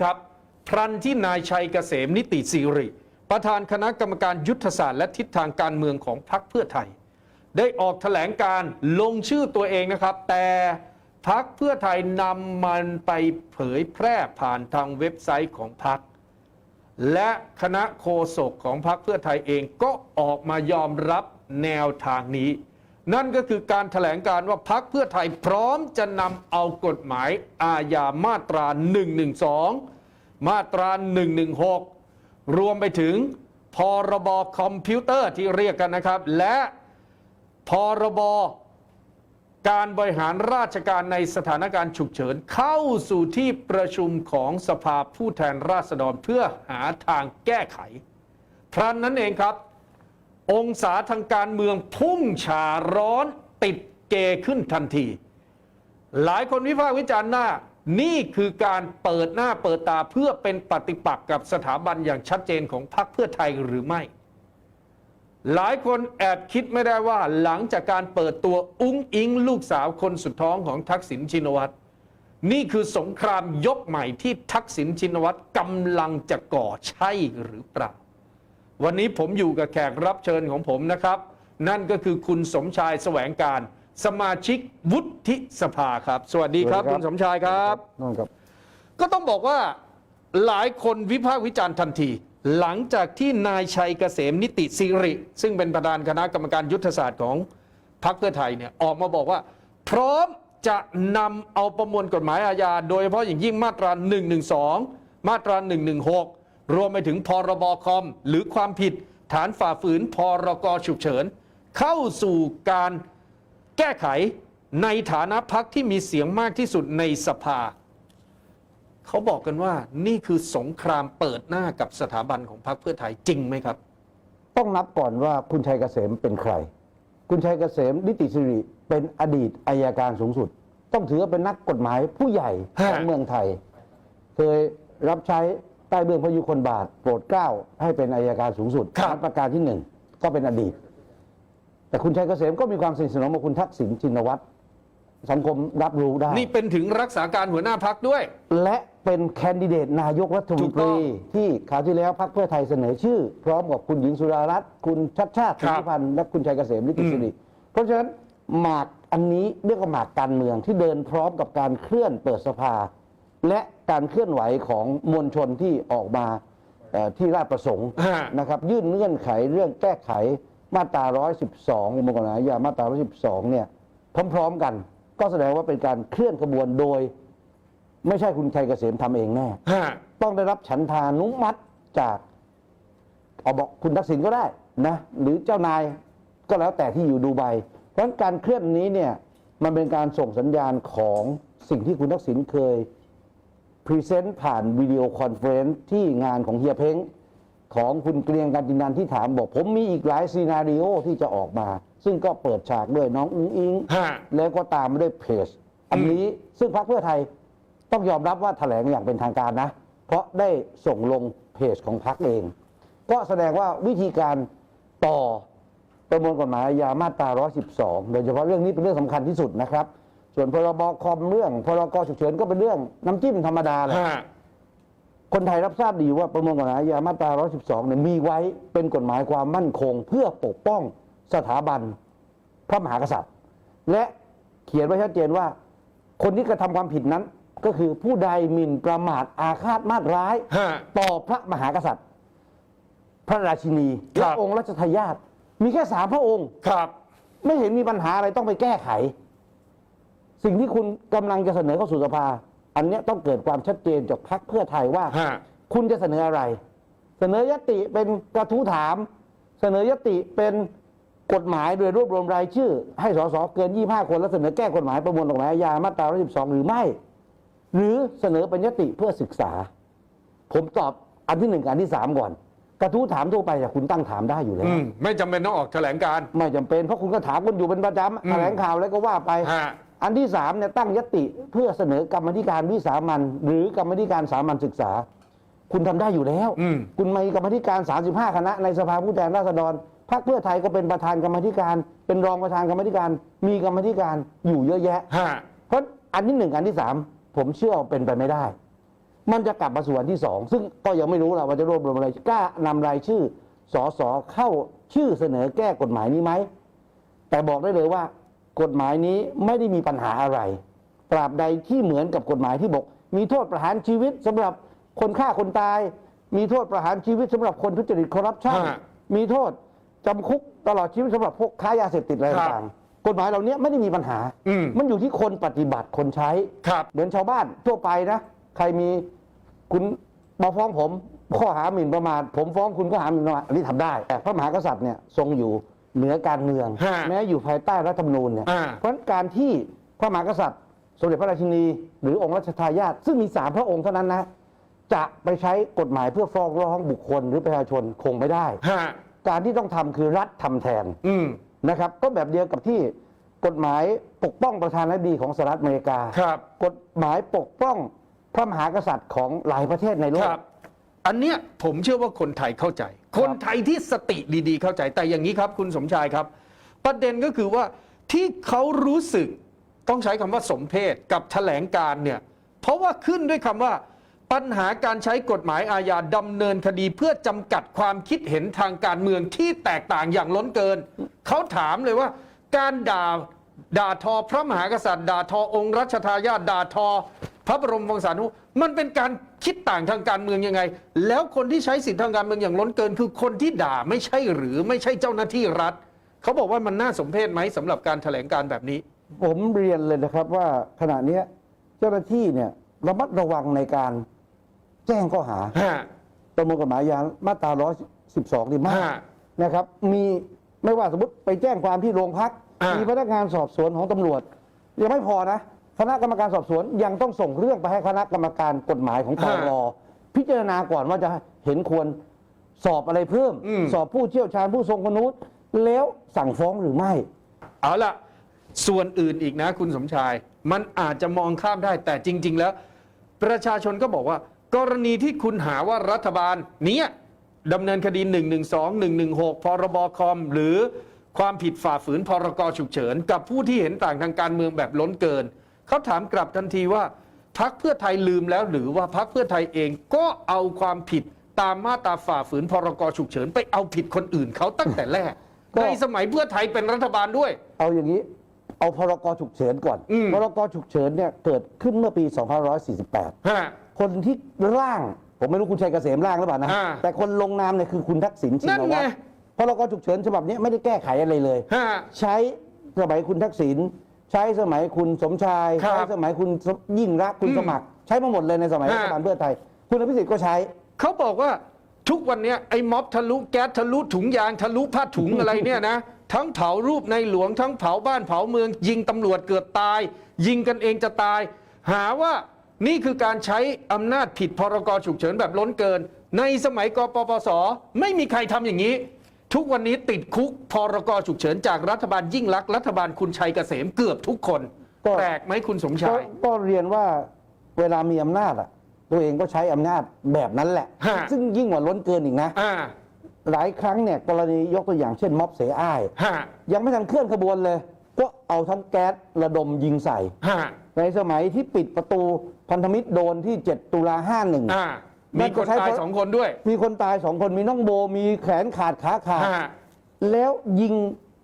ครับ พรันที่นายชัยเกษมนิติสิริ ประธานคณะกรรมการยุทธศาสตร์และทิศทางการเมืองของพรรคเพื่อไทย ได้ออกแถลงการลงชื่อตัวเองนะครับ แต่พรรคเพื่อไทยนำมันไปเผยแพร่ผ่านทางเว็บไซต์ของพรรคและคณะโฆษกของพรรคเพื่อไทยเองก็ออกมายอมรับแนวทางนี้ นั่นก็คือการถแถลงการว่าพรรคเพื่อไทยพร้อมจะนำเอากฎหมายอาญามาตรา 112 มาตรา 116 รวมไปถึงพรบคอมพิวเตอร์ที่เรียกกันนะครับ และพรบการบริหารราชการในสถานการณ์ฉุกเฉินเข้าสู่ที่ประชุมของสภาผู้แทนราษฎรเพื่อหาทางแก้ไข พรันนั้นเองครับ องศาทางการเมืองพุ่งฉาร้อนติดเกขึ้นทันที หลายคนวิพากษ์วิจารณ์หน้า นี่คือการเปิดหน้าเปิดตาเพื่อเป็นปฏิปักษ์กับสถาบันอย่างชัดเจนของพรรคเพื่อไทยหรือไม่ หลายคนแอบคิดไม่ได้ว่าหลังจากการเปิดตัวอุ้งอิงลูกสาวคนสุดท้องของทักษิณชินวัตรนี่คือสงครามยกใหม่ที่ทักษิณชินวัตรกำลังจะก่อใช่หรือเปล่า วันนี้ผมอยู่กับแขกรับเชิญของผมนะครับ นั่นก็คือคุณสมชายแสวงการ สมาชิกวุฒิสภาครับ สวัสดีครับคุณสมชายครับนั่นครับ ก็ต้องบอกว่าหลายคนวิพากษ์วิจารณ์ทันที หลังจากที่นายชัยเกษมนิติสิริ ซึ่งเป็นประธานคณะกรรมการยุทธศาสตร์ของพรรคเพื่อไทยเนี่ยออกมาบอกว่า พร้อมจะนำเอาประมวลกฎหมายอาญาโดยเฉพาะอย่างยิ่งมาตรา 112 มาตรา 116 รวมไปถึงพรบคอม หรือความผิดฐานฝ่าฝืนพรกฉุกเฉิน เข้าสู่การแก้ไขในฐานะพักที่มีเสียงมากที่สุดในสภา เขาบอกกันว่านี่คือสงครามเปิดหน้ากับสถาบันของพรรคเพื่อไทยจริงไหมครับ ต้องนับก่อนว่าคุณชัยเกษมเป็นใคร คุณชัยเกษมนิติสิริเป็นอดีตอายการสูงสุด ต้องถือว่าเป็นนักกฎหมายผู้ใหญ่ของเมืองไทย เคยรับใช้ ใต้เบื้องพระยุคลบาทโปรดเกล้าให้เป็นอายการสูงสุดครับชั้นประการที่หนึ่งก็เป็นอดีต แต่คุณชัยเกษมก็มีความสนิทสนมกับคุณทักษิณชินวัตรสังคมรับรู้ได้ นี่เป็นถึงรักษาการหัวหน้าพักด้วย และเป็นแคนดิเดตนายกรัฐมถูนกตต้รีองที่คราวที่แล้วพรรคเพื่อไทยเสนอชื่อ พร้อมกับคุณหญิงสุดารัตน์คุณชัดชาติคสิรับทธิพันธ์และคุณชัยเกษมนิติสิริเพราะฉะนั้นหมากอันนี้เรียกว่าหมากการเมืองที่เดินพร้อมกับการเคลื่อนเปิดสภา และการเคลื่อนไหวของมวลชนที่ออกมาเอ่อที่ราชประสงค์ฮะ นะครับ ยื่นเงื่อนไขเรื่องแก้ไขมาตรา 112ประมวลกฎหมายอาญามาตรา 112 เนี่ย พร้อมๆกัน ก็แสดงว่าเป็นการเคลื่อนขบวนโดย ไม่ใช่คุณชัยเกษมทำเองแน่ ฮะ ต้องได้รับฉันทานุมัติจากเอาบอกคุณทักษิณก็ได้นะหรือเจ้านายก็แล้วแต่ที่อยู่ดูไบเพราะฉะนั้นการเคลื่อนนี้เนี่ยมันเป็นการส่งสัญญาณของสิ่งที่คุณทักษิณเคยพ รีเซนต์ผ่านวิดีโอคอนเฟรนซ์ที่งานของเฮียเพ้งของคุณเกรียงกันตินันที่ถามบอก ผมมีอีกหลายซีนารีโอที่จะออกมา ซึ่งก็เปิดฉากด้วยน้องอุ้งอิง ฮะ แล้วก็ตามมาด้วยเพจ อันนี้ซึ่งพรรคเพื่อไทยต้องยอมรับว่าแถลงอย่างเป็นทางการนะ เพราะได้ส่งลงเพจของพรรคเอง ก็แสดงว่าวิธีการต่อประมวลกฎหมายอาญามาตรา 112 โดยเฉพาะเรื่องนี้เป็นเรื่องสำคัญที่สุดนะครับ ส่วนพรบคอมเรื่องพรกฉุกเฉินก็เป็นเรื่องน้ำจิ้มธรรมดาแหละฮะคนไทยรับทราบดีว่าประมวลกฎหมายอาญามาตรา 112 เนี่ยมีไว้เป็นกฎหมายความมั่นคง เพื่อปกป้องสถาบันพระมหากษัตริย์ และเขียนไว้ชัดเจนว่า คนที่กระทำความผิดนั้น ก็คือผู้ใดหมิ่นประมาทอาฆาตมาตร้าย ฮะ ต่อพระมหากษัตริย์ พระราชินีครัและบ องค์รัชทายาทมีแค่สามพระองค์ ครับ ไม่เห็นมีปัญหาอะไรต้องไปแก้ไข สิ่งที่คุณกำลังจะเสนอเข้าสู่สภา อันเนี้ยต้องเกิดความชัดเจนจากพรรคเพื่อไทยว่า ฮะ คุณจะเสนออะไร เสนอยติเป็นกระทู้ถาม เสนอยติเป็นกฎหมายโดยรวบรวมรายชื่อ ให้สสเกิน 25 คนแล้วเสนอแก้กฎหมายประมวลกฎหมายอาญามาตรา112 หรือไม่ หรือเสนอเป็นยติเพื่อศึกษา ผมตอบอันที่หนึ่งกับอันที่สามก่อน กระทู้ถามทั่วไปอะคุณตั้งถามได้อยู่แล้ว อืมไม่จำเป็นต้องออกแถลงการไม่จำเป็นเพราะคุณก็ถามคนอยู่เป็นประจำแถลงข่าวแล้วก็ว่าไป ฮะ อันที่สามเนี่ยตั้งยติเพื่อเสนอกรรมธิการวิสามันหรือกรรมธิการสามัญศึกษา คุณทำได้อยู่แล้ว อืม คุณมีกรรมธิการ 35 คณะ ในสภาผู้แทนราษฎรพรรคเพื่อไทยก็เป็นประธานกรรมธิการ เป็นรองประธานกรรมธิการ มีกรรมธิการอยู่เยอะแยะ ฮะ เพราะอันที่หนึ่งอันที่สามผมเชื่อว่าเป็นไปไม่ได้ มันจะกลับมาสู่วันที่สองซึ่งก็ยังไม่รู้ละว่าจะรวบรวมอะไรกล้านำรายชื่อสอสอเข้าชื่อเสนอแก้กฎหมายนี้ไหม แต่บอกได้เลยว่า กฎหมายนี้ไม่ได้มีปัญหาอะไร ตราบใดที่เหมือนกับกฎหมายที่บอก มีโทษประหารชีวิตสำหรับคนฆ่าคนตาย มีโทษประหารชีวิตสำหรับคนทุจริตคอร์รัปชันฮะมีโทษจำคุกตลอดชีวิตสำหรับพวกค้ายาเสพติดอะไรครับต่างๆกฎหมายเหล่านี้ไม่ได้มีปัญหาอืมมันอยู่ที่คนปฏิบัติคนใช้ครับเหมือนชาวบ้านทั่วไปนะ ใครมีคุณมาฟ้องผมข้อหาหมิ่นประมาทผมฟ้องคุณก็หาหมิ่นประมาทอันนี้ทำได้แต่พระมหากษัตริย์เนี่ยทรงอยู่ เหนือการเมือง ฮะแม้อยู่ภายใต้รัฐธรรมนูญเนี่ยอ่า เพราะฉะนั้นการที่พระมหากษัตริย์ สมเด็จพระราชินี หรือองค์รัชทายาทซึ่งมีสามพระองค์เท่านั้นนะ จะไปใช้กฎหมายเพื่อฟ้องร้องบุคคลหรือประชาชนคงไม่ได้ ฮะการที่ต้องทำคือรัฐทำแทน อืม นะครับก็แบบเดียวกับที่กฎหมายปกป้องประธานาธิบดีของสหรัฐอเมริกา ครับกฎหมายปกป้องพระมหากษัตริย์ของหลายประเทศในโลคกรับ อันเนี้ยผมเชื่อว่าคนไทยเข้าใจ คนไทยที่สติดีๆ เข้าใจแต่อย่างนี้ครับ คุณสมชายครับ ประเด็นก็คือว่าที่เขารู้สึกต้องใช้คำว่าสมเพศกับแถลงการเนี่ยเพราะว่าขึ้นด้วยคำว่า ปัญหาการใช้กฎหมายอาญาดำเนินคดีเพื่อจำกัดความคิดเห็นทางการเมืองที่แตกต่างอย่างล้นเกิน เขาถามเลยว่า การด่าด่าทอพระมหากษัตริย์ ด่าทอองค์รัชทายาทด่าทอ พระบรมวงศานุวงศ์มันเป็นการคิดต่างทางการเมืองยังไง แล้วคนที่ใช้สิทธิทางการเมืองอย่างล้นเกิน คือคนที่ด่าไม่ใช่หรือไม่ใช่เจ้าหน้าที่รัฐ เขาบอกว่ามันน่าสมเพชไหมสำหรับการแถลงการแบบนี้ ผมเรียนเลยนะครับว่าขณะเนี้ยเจ้าหน้าที่เนี่ยระมัดระวังในการแจ้งข้อหาฮะประมวลกฎหมายอาญามาตรา 112 นี่มากฮะนะครับ มีไม่ว่าสมมติไปแจ้งความที่โรงพักอ่ามีมีพนักงานสอบสวนของตำรวจยังไม่พอนะ คณะกรรมการสอบสวนยังต้องส่งเรื่องไปให้คณะกรรมการกฎหมายของปปรพิจารณาก่อนว่าจะเห็นควรสอบอะไรเพิ่ม อืม สอบผู้เชี่ยวชาญผู้ทรงคุณวุฒิแล้วสั่งฟ้องหรือไม่ เอาละส่วนอื่นอีกนะคุณสมชาย มันอาจจะมองข้ามได้แต่จริง ๆ แล้ว ประชาชนก็บอกว่า กรณีที่คุณหาว่ารัฐบาลเนี้ยดำเนินคดี 112 116 พรบคอม หรือความผิดฝ่าฝืนพรกฉุกเฉิน กับผู้ที่เห็นต่างทางการเมืองแบบล้นเกิน เขาถามกลับทันทีว่าพักเพื่อไทยลืมแล้วหรือว่าพักเพื่อไทยเองก็เอาความผิดตามมาตราฝ่าฝืนพรกฉุกเฉินไปเอาผิดคนอื่นเขาตั้งแต่แรกก็ ในสมัยเพื่อไทยเป็นรัฐบาลด้วย เอาอย่างนี้ เอาพรกฉุกเฉินก่อน อืม พรกฉุกเฉินเนี่ยเกิดขึ้นเมื่อปี 2548 ฮะ คนที่ร่าง ผมไม่รู้คุณชัยเกษมร่างหรือเปล่านะ อ่าแต่คนลงนามเนี่ยคือคุณทักษิณชินั่นนไง วัตรพรกฉุกเฉินฉบับนี้ไม่ได้แก้ไขอะไรเลย ฮะ ใช้สมัยคุณทักษิณ ใช้สมัยคุณสมชายครับใช้สมัยคุณยิ่งรักษณ์คุณอืมสมัคร ใช้มาหมดเลยในสมัยฮะรัฐบาลเพื่อไทย คุณอภิสิทธิ์ก็ใช้ เขาบอกว่าทุกวันเนี้ยไอ้ม็อบทะลุแก๊สทะลุถุงยางทะลุผ้าถุง อะไรเนี่ยนะ ทั้งเผารูปในหลวงทั้งเผาบ้านเผาเมือง ยิงตำรวจเกือบตาย ยิงกันเองจะตาย หาว่านี่คือการใช้อำนาจผิดพรกฉุกเฉินแบบล้นเกิน ในสมัยกปปส ไม่มีใครทำอย่างนี้ ทุกวันนี้ติดคุกพรกฉุกเฉินจากรัฐบาลยิ่งรักษณ์รัฐบาลคุณชัยเกษมเกือบทุกคนก็ แปลกไหมคุณสมก็ชาย ก็เรียนว่าเวลามีอำนาจอะ ตัวเองก็ใช้อำนาจแบบนั้นแหละ ฮะ ซึ่งยิ่งกว่าล้นเกินอีกนะ อ่าหลายครั้งเนี่ยกรณียกตัวอย่างเช่น ม็อบเสอ้าย ฮะยังไม่ทันเคลื่อนขบวนเลย ก็เอาทั้งแก๊สระดมยิงใส่ ฮะในสมัยที่ปิดประตูพันธมิตรโดนที่ 7 ตุลาอ่า51 มีคนตายสองคนด้วย มีคนตายสองคนมีน้องโบมีแขนขาดขาขาดฮะแล้วยิง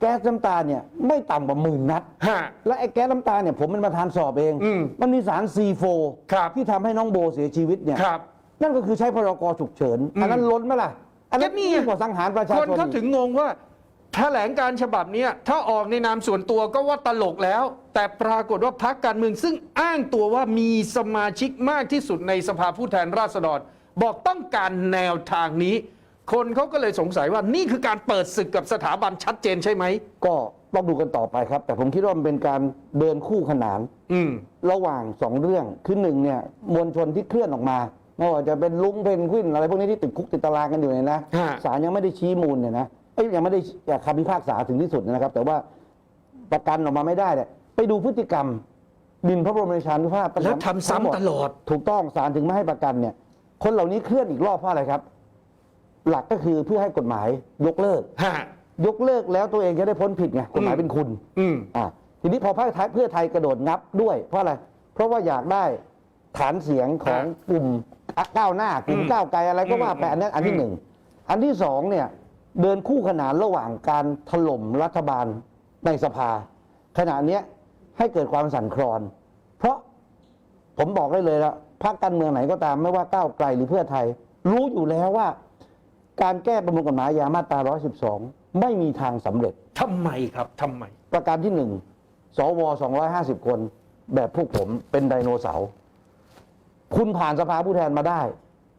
แก๊สน้ำตาเนี่ยไม่ต่ำกว่าหมื่นนัดฮะและไอ้แก๊สน้ำตาเนี่ยผมเป็นประธานสอบเองอืมมันมีสาร C4 ครับที่ทำให้น้องโบเสียชีวิตเนี่ยครับนั่นก็คือใช้พรกฉุกเฉินอืมอันนั้นล้นไหมล่ะ อันนั้นก็นี่ไงยิ่งกว่าสังหารประชาคชนนเขาอีกถึงงงว่า แถลงการฉบับเนี้ยถ้าออกในนามส่วนตัวก็ว่าตลกแล้ว แต่ปรากฏว่าพักการเมืองซึ่งอ้างตัวว่ามีสมาชิกมากที่สุดในสภาผู้แทนราษฎร บอกต้องการแนวทางนี้ คนเขาก็เลยสงสัยว่านี่คือการเปิดศึกกับสถาบันชัดเจนใช่ไหม ก็ต้องดูกันต่อไปครับ แต่ผมคิดว่ามันเป็นการเดินคู่ขนานอืมระหว่างสองเรื่องคือหนึ่งเนี่ยมวลชนที่เคลื่อนออกมาไม่ว่าจะเป็นลุงเพนกวินอะไรพวกนี้ที่ติดคุกติดตารางกันอยู่เนี่ยนะฮะ ศาลยังไม่ได้ชี้มูลเนี่ยนะ เอ้ยยังไม่ได้คำพิพากษาถึงที่สุดนะครับ แต่ว่าประกันออกมาไม่ได้เนี่ยไปดูพฤติกรรมหมินพระบรมราชานุภาพแล้วทำซ้ำตลอด ถูกต้องศาลถึงไม่ให้ประกันเนี่ย คนเหล่านี้เคลื่อนอีกรอบเพราะอะไรครับ หลักก็คือเพื่อให้กฎหมายยกเลิกฮะยกเลิกแล้วตัวเองจะได้พ้นผิดไงกฎหมายอืมเป็นคุณ อืมอะทีนี้พอพรรคไทยเพื่อไทยกระโดดงับด้วยเพราะอะไร เพราะว่าอยากได้ฐานเสียงของกลุ่มอะก้าวหน้ากลุ่มอืมก้าวไกลอะไรก็ว่าไปอืมอันนั้นอันที่อืมหนึ่งอันที่สองเนี่ย เดินคู่ขนานระหว่างการถล่มรัฐบาลในสภา ขณะเนี้ยให้เกิดความสั่นคลอน เพราะผมบอกได้เลยละพรรคการเมืองไหนก็ตามไม่ว่าก้าวไกลหรือเพื่อไทย รู้อยู่แล้วว่า การแก้ประมวลกฎหมายยามาตรา 112 ไม่มีทางสำเร็จ ทำไมครับทำไม ประการที่หนึ่งสว 250 คน แบบพวกผมเป็นไดโนเสาร์ คุณผ่านสภาผู้แทนมาได้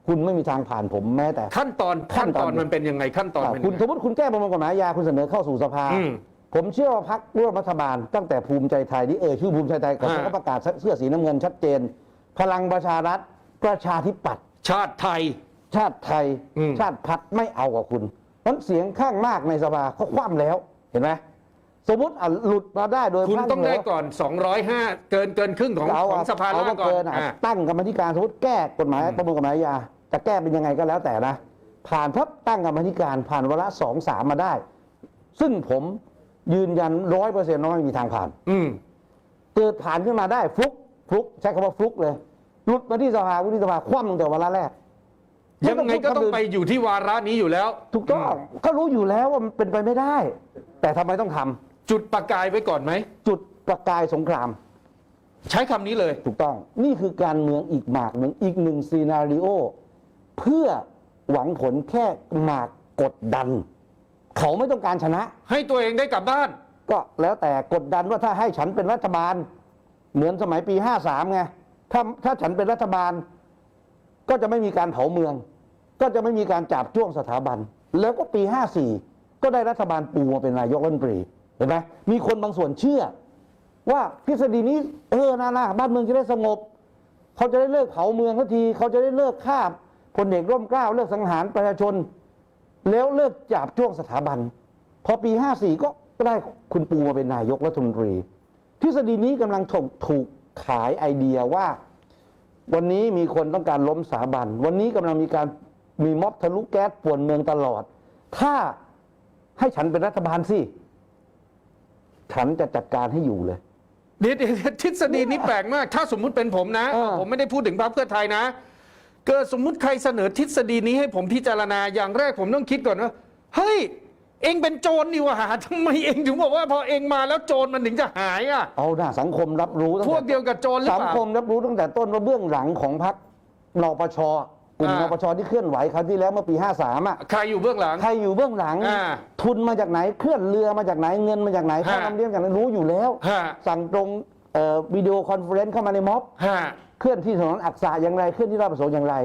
คุณไม่มีทางผ่านผมแม้แต่ ขั้นตอนขั้ขั้นนตตออนนมันเป็นยังไงขั้นตอนเป็นคุณยังสไง มมติคุณแก้ประมวลกฎหมายยาคุณเสนอเข้าสู่สภา อืมผมเชื่อว่าพักร่วมรัฐบาล ตั้งแต่ภูมิใจไทยที่เอ่ยชื่อภูมิใจไทยก่อนฮะ เขาก็ประกาศเสื้อสีน้ำเงินชัดเจน พลังประชารัฐประชาธิปัตย์ชาติไทย ชาติไทย อืม ชาติพัฒน์ไม่เอากับคุณเพราะเสียงข้างมากในสภาเขาคว่ำแล้วเห็นไหมสมมติอะหลุดมาได้โดยคุณพลัต้องได้ก่อน 205 เกินเกินครึ่งของเอาของอะสภาเอาล่างว่าก่อนเกินอะอะตั้งกรรมธิการสมมติแก้กฎหมายประมวลกฎหมายยา จะแก้เป็นยังไงก็แล้วแต่นะ ผ่านพับตั้งกรรมธิการผ่านวาระสองสามมาได้ ซึ่งผมยืนยันร้อยเปอร์เซ็นต์ว่าไม่มีทางผ่าน อืมเกิดผ่านขึ้นมาได้ฟลุกฟลุกใช้คำว่าฟลุกเลยหลุดมาที่สภาวุฒิสภาคว่ำตั้งแต่วาระแรกยังไงก็ต้องไปอยู่ที่วาระนี้อยู่แล้ว ถูกต้องก็รู้อยู่แล้วว่ามันเป็นไปไม่ได้ แต่ทำไมต้องทำจุดประกายไว้ก่อนไหม จุดประกายสงคราม ใช้คำนี้เลย ถูกต้อง นี่คือการเมืองอีกหมากหนึ่งอีกหนึ่งซีนารีโอ เพื่อหวังผลแค่หมากกดดัน เขาไม่ต้องการชนะ ให้ตัวเองได้กลับบ้าน ก็แล้วแต่กดดันว่าถ้าให้ฉันเป็นรัฐบาล เหมือนสมัยปี 53 ไง ถ้าถ้าฉันเป็นรัฐบาล ก็จะไม่มีการเผาเมือง ก็จะไม่มีการจับจ้วงสถาบัน แล้วก็ปี 54 ก็ได้รัฐบาลปูมาเป็นนายกรัฐมนตรีเห็นไหมมีคนบางส่วนเชื่อ ว่าทฤษฎีนี้เออน่าน่าบ้านเมืองจะได้สงบ เขาจะได้เลิกเผาเมืองทันที เขาจะได้เลิกฆ่า พลเอกร่มเกล้าเลิกสังหารประชาชน แล้วเลิกจับจ้วงสถาบัน พอปี 54 ก็ได้คุณปูมาเป็นนายกรัฐมนตรี ทฤษฎีนี้กำลังถูกถูกขายไอเดียว่า วันนี้มีคนต้องการล้มสถาบัน วันนี้กำลังมีการมีม็อบทะลุแก๊สป่วนเมืองตลอด ถ้าให้ฉันเป็นรัฐบาลสิฉันจะจัดการให้อยู่เลยเดี๋ยวเดี๋ยวทฤษฎีนี้แปลกมาก ถ้าสมมุติเป็นผมนะเออผมไม่ได้พูดถึงพรรคเพื่อไทยนะ เกิดสมมุติใครเสนอทฤษฎีนี้ให้ผมพิจารณาอย่างแรกผมต้องคิดก่อนว่าเฮ้ย เองเป็นโจรนี่หว่าทำไมเองถึงบอกว่าพอเองมาแล้วโจรมันถึงจะหายอะเอาหน้าสังคมรับรู้ตั้งพวกแต่เดียวกับโจรหรือสังเปล่า คมรับรู้ตั้งแต่ต้นว่าเบื้องหลังของพรรคนปชกลุ่มอ่านปชที่เคลื่อนไหวคราวที่แล้วเมื่อปี 53อะใครอยู่เบื้องหลัง ใครอยู่เบื้องหลัง อ่าทุนมาจากไหนเคลื่อนเรือมาจากไหนเงินมาจากไหนค่าฮะนำเลี้ยงจากไหนรู้อยู่แล้ว ฮะสั่งตรงเอ่อวิดีโอคอนเฟอเรนซ์เข้ามาในม็อบ ฮะ เคลื่อนที่ถนนอักษะอย่างไรเคลื่อนที่ราชประสงค์อย่างไร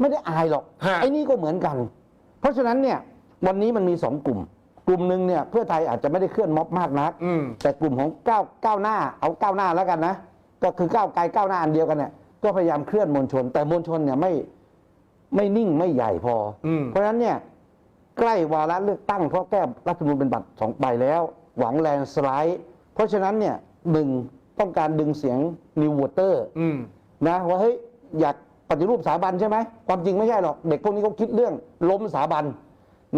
ไม่ได้อายหรอกฮะ ไอ้นี่ก็เหมือนกัน เพราะฉะนั้นเนี่ยวันนี้มันมีสองกลุ่ม กลุ่มหนึ่งเนี่ยเพื่อไทยอาจจะไม่ได้เคลื่อนม็อบมากนัก อืม แต่กลุ่มของก้าวก้าวหน้าเอาก้าวหน้าแล้วกันนะก็คือก้าวไกลก้าวหน้าอันเดียวกันเนี่ยก็พยายามเคลื่อนมวลชน แต่มวลชนเนี่ยไม่ไม่นิ่งไม่ใหญ่พออม เพราะฉะนั้นเนี่ยใกล้วาระเลือกตั้งเพราะแก้รัฐธรรมนูญเป็นบัตรสองใบแล้ว หวังแลนด์สไลด์ เพราะฉะนั้นเนี่ยหนึ่งต้องการดึงเสียงนิววอเตอร์ อืม นะว่าเฮ้ยอยากปฏิรูปสถาบันใช่ไหมความจริงไม่ใช่หรอกเด็กพวกนี้เขาคิดเรื่องล้มสถาบัน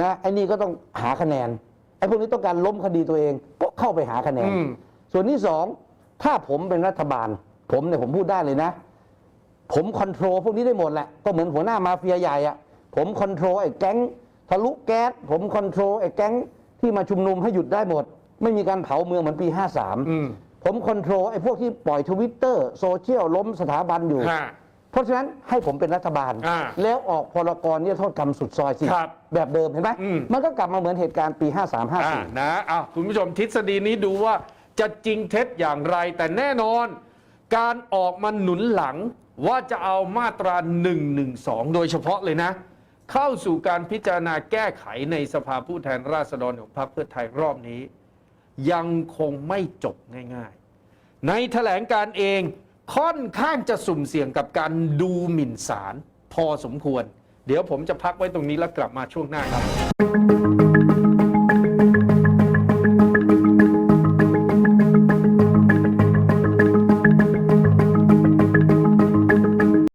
นะไอ้นี่ก็ต้องหาคะแนนไอ้พวกนี้ต้องการล้มคดีตัวเองก็เข้าไปหาคะแนนอืมส่วนที่สองถ้าผมเป็นรัฐบาล ผมเนี่ยผมพูดได้เลยนะ ผมคอนโทรลพวกนี้ได้หมดแหละก็เหมือนหัวหน้ามาเฟียใหญ่อะผมคอนโทรลไอ้แก๊งทะลุแก๊สผมคอนโทรลไอ้แก๊งที่มาชุมนุมให้หยุดได้หมด ไม่มีการเผาเมืองเหมือนปี 53อืม ผมคอนโทรลไอ้พวกที่ปล่อยทวิตเตอร์โซเชียลล้มสถาบันอยู่ ฮะ เพราะฉะนั้นให้ผมเป็นรัฐบาล อ่าแล้วออกพรกรเนี่ยโทษกรรมสุดซอยสิครับแบบเดิมเห็นไหมอืม มันก็กลับมาเหมือนเหตุการณ์ปี 53 อ่า54 นะอ้าวคุณผู้ชมทฤษฎีนี้ดูว่าจะจริงเท็จอย่างไร แต่แน่นอน การออกมาหนุนหลังว่าจะเอามาตรา 112 โดยเฉพาะเลยนะ เข้าสู่การพิจารณาแก้ไขในสภาผู้แทนราษฎรของพรรคเพื่อไทยรอบนี้ ยังคงไม่จบง่ายๆ ในแถลงการเองค่อนข้างจะสุ่มเสี่ยงกับการดูหมิ่นศาลพอสมควร เดี๋ยวผมจะพักไว้ตรงนี้แล้วกลับมาช่วงหน้าครับ